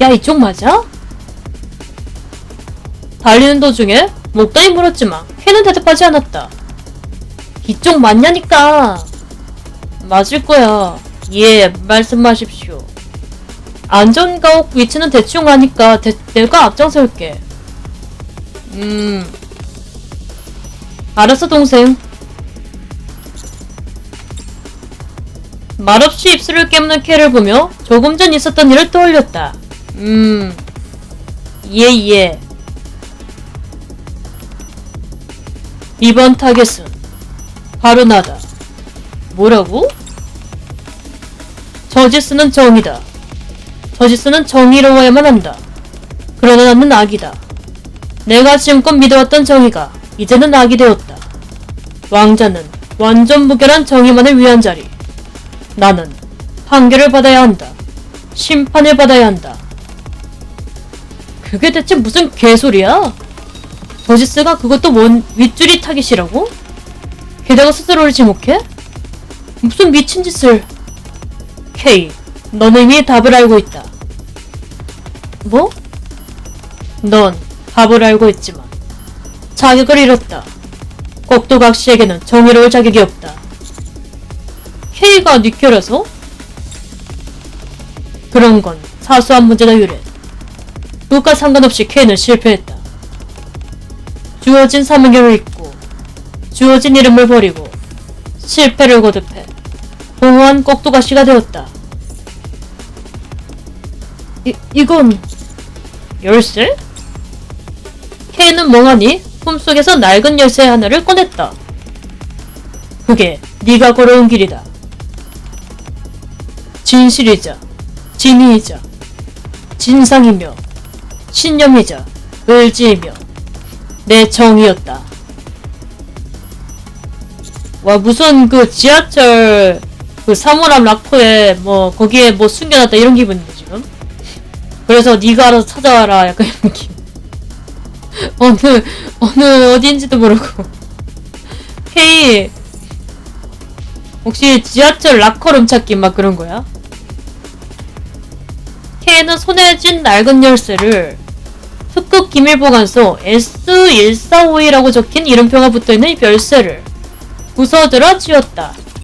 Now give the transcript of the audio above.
야, 이쪽 맞아? 달리는 도중에 목다이 물었지만 걔는 대답하지 않았다. 이쪽 맞냐니까. 맞을 거야. 예, 말씀하십시오. 안전가옥 위치는 대충 아니까 대, 내가 앞장설게. 음. 알았어, 동생. 말없이 입술을 깨무는 캐를 보며 조금 전 있었던 일을 떠올렸다. 음. 예, 예. 이번 타겟은 바로 나다. 뭐라고? 저지스는 정이다. 저지스는 정의로워야만 한다. 그러나 나는 악이다. 내가 지금껏 믿어왔던 정의가 이제는 악이 되었다. 왕자는 완전 무결한 정의만을 위한 자리. 나는 판결을 받아야 한다. 심판을 받아야 한다. 그게 대체 무슨 개소리야? 저지스가 그것도 원 윗줄이 타깃이라고? 게다가 스스로를 지목해? 무슨 미친 짓을? 케이, 너는 이미 답을 알고 있다. 뭐? 넌 답을 알고 있지만 자격을 잃었다. 꼭두각 씨에게는 정의로울 자격이 없다. 케이가 니켜라서? 그런 건 사소한 문제다 유래. 그것과 상관없이 케이는 실패했다. 주어진 사명을 잊고 주어진 이름을 버리고 실패를 거듭해 공허한 꼭두가시가 되었다. 이, 이건 열쇠? 케이는 멍하니 꿈속에서 낡은 열쇠 하나를 꺼냈다. 그게 네가 걸어온 길이다. 진실이자 진의이자 진상이며 신념이자 의지이며 내 정이었다. 와 무슨 그 지하철 그 사물함 락포에 뭐 거기에 뭐 숨겨놨다 이런 기분인데 지금. 그래서 네가 알아서 찾아와라 약간 이런 느낌. 어느 어느 어디인지도 모르고. 헤이 혹시 지하철 락커룸 찾기 막 그런 거야? K는 손에 쥔 낡은 열쇠를 특급 기밀 보관소 S1452라고 적힌 이름표가 붙어있는 열쇠를 부서들어 쥐었다.